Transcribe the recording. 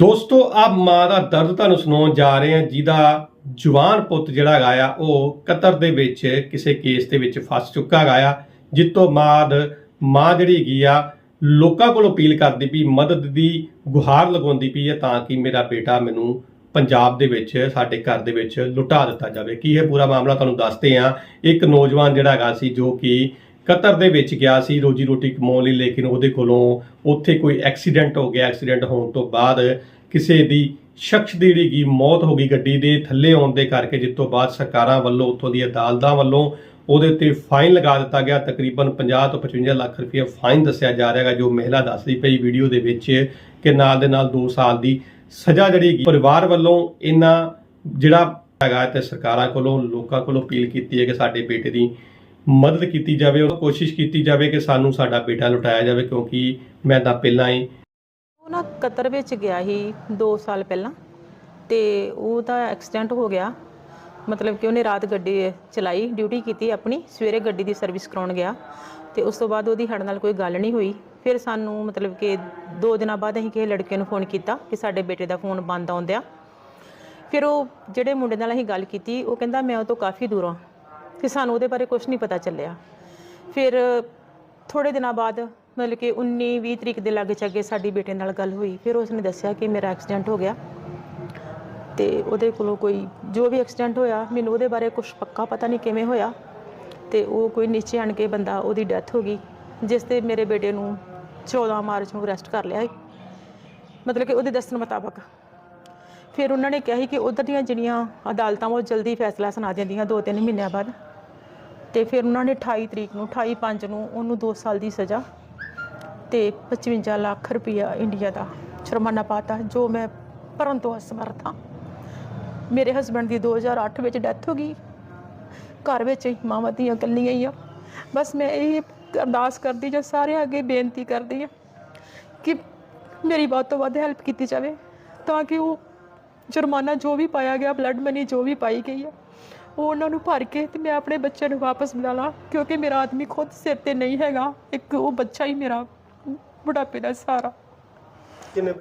ਦੋਸਤੋ ਆ ਮਾਂ ਦਾ ਦਰਦ ਤੁਹਾਨੂੰ ਸੁਣਾਉਣ ਜਾ ਰਹੇ ਹਾਂ, ਜਿਹਦਾ ਜਵਾਨ ਪੁੱਤ ਜਿਹੜਾ ਹੈਗਾ ਆ, ਉਹ ਕਤਰ ਦੇ ਵਿੱਚ ਕਿਸੇ ਕੇਸ ਦੇ ਵਿੱਚ ਫਸ ਚੁੱਕਾ ਹੈਗਾ ਆ, ਜਿੱਤੋਂ ਬਾਅਦ ਮਾਂ ਜਿਹੜੀ ਹੈਗੀ ਆ, ਲੋਕਾਂ ਕੋਲ ਅਪੀਲ ਕਰਦੀ ਵੀ ਮਦਦ ਦੀ ਗੁਹਾਰ ਲਗਾਉਂਦੀ ਪਈ ਹੈ ਤਾਂ ਕਿ ਮੇਰਾ ਬੇਟਾ ਮੈਨੂੰ ਪੰਜਾਬ ਦੇ ਵਿੱਚ, ਸਾਡੇ ਘਰ ਦੇ ਵਿੱਚ ਲੁਟਾ ਦਿੱਤਾ ਜਾਵੇ। ਕੀ ਇਹ ਪੂਰਾ ਮਾਮਲਾ ਤੁਹਾਨੂੰ ਦੱਸਦੇ ਆ ਇੱਕ ਨੌਜਵਾਨ ਜਿਹੜਾ ਹੈਗਾ ਸੀ, ਜੋ ਕਿ ਕਤਰ ਦੇ ਵਿੱਚ ਗਿਆ ਸੀ, ਰੋਜੀ ਰੋਟੀ ਕਮਾਉਣ ਲਈ, ਲੇਕਿਨ ਉਹਦੇ ਕੋਲੋਂ ਉੱਥੇ ਕੋਈ ਐਕਸੀਡੈਂਟ ਹੋ ਗਿਆ। ਐਕਸੀਡੈਂਟ ਹੋਣ ਤੋਂ ਬਾਅਦ ਕਿਸੇ ਦੀ ਸ਼ਖਸ ਦੀ ਜਿਹੜੀ ਗੀ ਮੌਤ ਹੋ ਗਈ ਗੱਡੀ ਦੇ ਥੱਲੇ ਆਉਣ ਦੇ ਕਰਕੇ, ਜਿਸ ਤੋਂ ਬਾਅਦ ਸਰਕਾਰਾਂ ਵੱਲੋਂ, ਉੱਥੋਂ ਦੀ ਅਦਾਲਤਾਂ ਵੱਲੋਂ ਉਹਦੇ ਉੱਤੇ ਫਾਈਨ ਲਗਾ ਦਿੱਤਾ ਗਿਆ। ਤਕਰੀਬਨ 50 ਤੋਂ 55 ਲੱਖ ਰੁਪਏ ਫਾਈਨ ਦੱਸਿਆ ਜਾ ਰਿਹਾ ਹੈਗਾ, ਜੋ ਮਹਿਲਾ ਦੱਸਦੀ ਪਈ ਵੀਡੀਓ ਦੇ ਵਿੱਚ ਕਿ ਨਾਲ ਦੇ ਨਾਲ 2 ਸਾਲ ਦੀ ਸਜ਼ਾ ਜਿਹੜੀ ਪਰਿਵਾਰ ਵੱਲੋਂ ਇਹਨਾਂ ਜਿਹੜਾ ਹੈਗਾ ਤੇ ਸਰਕਾਰਾਂ ਕੋਲੋਂ, ਲੋਕਾਂ ਕੋਲੋਂ ਅਪੀਲ ਕੀਤੀ ਹੈ ਕਿ ਸਾਡੇ ਬੇਟੇ ਦੀ ਮਦਦ ਕੀਤੀ ਜਾਵੇ, ਉਹ ਕੋਸ਼ਿਸ਼ ਕੀਤੀ ਜਾਵੇ ਕਿ ਸਾਨੂੰ ਸਾਡਾ ਬੇਟਾ ਲੁਟਾਇਆ ਜਾਵੇ, ਕਿਉਂਕਿ ਮੈਂ ਤਾਂ ਪਹਿਲਾਂ ਹੀ ਉਹ ਨਾ ਕਤਰ ਵਿੱਚ ਗਿਆ ਸੀ 2 ਸਾਲ ਪਹਿਲਾਂ ਤੇ ਉਹਦਾ ਐਕਸੀਡੈਂਟ ਹੋ ਗਿਆ। ਮਤਲਬ ਕਿ ਉਹਨੇ ਰਾਤ ਗੱਡੀ ਚਲਾਈ, ਡਿਊਟੀ ਕੀਤੀ ਆਪਣੀ, ਸਵੇਰੇ ਗੱਡੀ ਦੀ ਸਰਵਿਸ ਕਰਾਉਣ ਗਿਆ ਤੇ ਉਸ ਤੋਂ ਬਾਅਦ ਉਹਦੀ ਸਾਡੇ ਨਾਲ ਕੋਈ ਗੱਲ ਨਹੀਂ ਹੋਈ। ਫਿਰ ਸਾਨੂੰ ਮਤਲਬ ਕਿ 2 ਦਿਨਾਂ ਬਾਅਦ ਅਸੀਂ ਕਿਸੇ ਲੜਕੇ ਨੂੰ ਫੋਨ ਕੀਤਾ ਕਿ ਸਾਡੇ ਬੇਟੇ ਦਾ ਫੋਨ ਬੰਦ ਆਉਂਦਿਆ ਫਿਰ ਉਹ ਜਿਹੜੇ ਮੁੰਡੇ ਨਾਲ ਅਸੀਂ ਗੱਲ ਕੀਤੀ, ਉਹ ਕਹਿੰਦਾ, ਮੈਂ ਉਹ ਤੋਂ ਕਾਫੀ ਦੂਰ ਹਾਂ। ਤੇ ਸਾਨੂੰ ਉਹਦੇ ਬਾਰੇ ਕੁਝ ਨਹੀਂ ਪਤਾ ਚੱਲਿਆ। ਫਿਰ ਥੋੜੇ ਦਿਨਾਂ ਬਾਅਦ ਮਤਲਬ ਕਿ 19 20 ਤਰੀਕ ਦੇ ਲਾਗੇ ਚਾਗੇ ਸਾਡੀ ਬੇਟੇ ਨਾਲ ਗੱਲ ਹੋਈ। ਫਿਰ ਉਸਨੇ ਦੱਸਿਆ ਕਿ ਮੇਰਾ ਐਕਸੀਡੈਂਟ ਹੋ ਗਿਆ। ਤੇ ਉਹਦੇ ਕੋਲੋਂ ਕੋਈ ਜੋ ਵੀ ਐਕਸੀਡੈਂਟ ਹੋਇਆ, ਮੈਨੂੰ ਉਹਦੇ ਬਾਰੇ ਕੁਝ ਪੱਕਾ ਪਤਾ ਨਹੀਂ ਕਿਵੇਂ ਹੋਇਆ। ਤੇ ਉਹ ਕੋਈ ਨੀਚੇ ਆਣ ਕੇ ਬੰਦਾ ਉਹਦੀ ਡੈਥ ਹੋ ਗਈ, ਜਿਸ ਤੇ ਮੇਰੇ ਬੇਟੇ ਨੂੰ 14 ਮਾਰਚ ਨੂੰ ਅਰੈਸਟ ਕਰ ਲਿਆ ਸੀ। ਮਤਲਬ ਕਿ ਉਹਦੇ ਦੱਸਣ ਮੁਤਾਬਕ। ਫਿਰ ਉਹਨਾਂ ਨੇ ਕਿਹਾ ਸੀ ਕਿ ਉਧਰ ਦੀਆਂ ਜਿਹੜੀਆਂ ਅਦਾਲਤਾਂ ਵਾ ਉਹ ਜਲਦੀ ਫੈਸਲਾ ਸੁਣਾ ਦਿੰਦੀਆਂ 2-3 ਮਹੀਨਿਆਂ ਬਾਅਦ। ਤੇ ਫਿਰ ਉਹਨਾਂ ਨੇ 28 ਤਰੀਕ ਨੂੰ 28 ਪੰਜ ਨੂੰ ਉਹਨੂੰ 2 ਸਾਲ ਦੀ ਸਜ਼ਾ ਤੇ 55 ਲੱਖ ਰੁਪਇਆ ਇੰਡੀਆ ਦਾ ਜੁਰਮਾਨਾ ਪਾਤਾ ਜੋ ਮੈਂ ਭਰਨ ਤੋਂ ਅਸਮਰਥ ਹਾਂ। ਮੇਰੇ ਹਸਬੰਡ ਦੀ 2008 ਵਿੱਚ ਡੈਥ ਹੋ ਗਈ। ਘਰ ਵਿੱਚ ਹੀ ਮਾਵਾਂ ਦੀਆਂ ਇਕੱਲੀਆਂ ਹੀ ਆ। ਬਸ ਮੈਂ ਇਹ ਅਰਦਾਸ ਕਰਦੀ ਜਾਂ ਸਾਰਿਆਂ ਅੱਗੇ ਬੇਨਤੀ ਕਰਦੀ ਹਾਂ ਕਿ ਮੇਰੀ ਵੱਧ ਤੋਂ ਵੱਧ ਹੈਲਪ ਕੀਤੀ ਜਾਵੇ ਤਾਂ ਕਿ ਉਹ ਜੁਰਮਾਨਾ ਜੋ ਵੀ ਪਾਇਆ ਗਿਆ ਬਲੱਡ ਮਨੀ ਜੋ ਵੀ ਪਾਈ ਗਈ ਆ ਉਹ ਉਹਨਾਂ ਨੂੰ ਭਰ ਕੇ ਤੇ ਮੈਂ ਆਪਣੇ ਬੱਚੇ ਨੂੰ ਵਾਪਸ ਮਿਲਾ ਲਾਂ, ਕਿਉਂਕਿ ਮੇਰਾ ਆਦਮੀ ਖੁਦ ਸਿਰ ਤੇ ਨਹੀਂ ਹੈਗਾ, ਇੱਕ ਉਹ ਬੱਚਾ ਹੀ ਮੇਰਾ ਬੁਢਾਪੇ ਦਾ ਸਹਾਰਾ ਕਿੰਨੇ